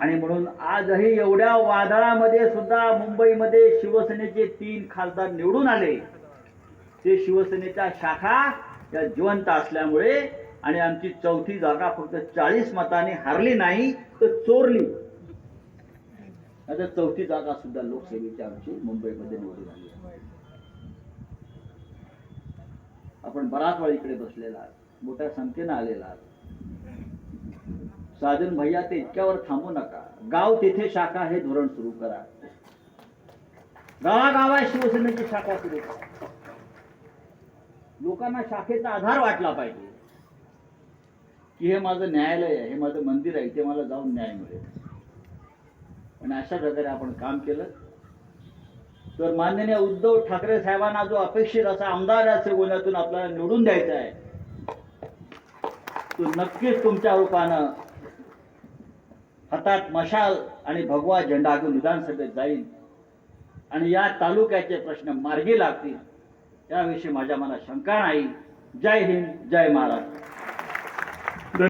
आणि म्हणून आजही एवढ्या वादळामध्ये सुद्धा मुंबईमध्ये शिवसेनेचे तीन खासदार निवडून आले. ते शिवसेनेच्या शाखा या जिवंत असल्यामुळे आणि आमची चौथी जागा फक्त चाळीस मताने हारली नाही तर चोरली. आता चौथी जागा सुद्धा लोकसभेची आमची मुंबईमध्ये निवडून आली आपण बराच वेळ इकडे बसलेला मोठ्या संख्येनं आलेला साजन भैया ते इतक्यावर थांबू नका. गाव तेथे शाखा हे धोरण सुरू करा. गावागावात शिवसेनेची शाखा सुरू करा. लोकांना शाखेचा आधार वाटला पाहिजे. की हे माझं न्यायालय आहे हे माझं मंदिर आहे इथे मला जाऊन न्याय मिळेल. आणि अशा प्रकारे आपण काम केलं. तर माननीय उद्धव ठाकरे साहेबांना जो अपेक्षित असा आमदार या सेवण्यातून आपल्याला निवडून द्यायचा आहे तो नक्कीच तुमच्या रूपानं हातात मशाल आणि भगवा झेंडा घेऊन विधानसभेत जाईल. आणि या तालुक्याचे प्रश्न मार्गी लागतील. याविषयी माझ्या मनात शंका नाही. जय हिंद जय महाराष्ट्र.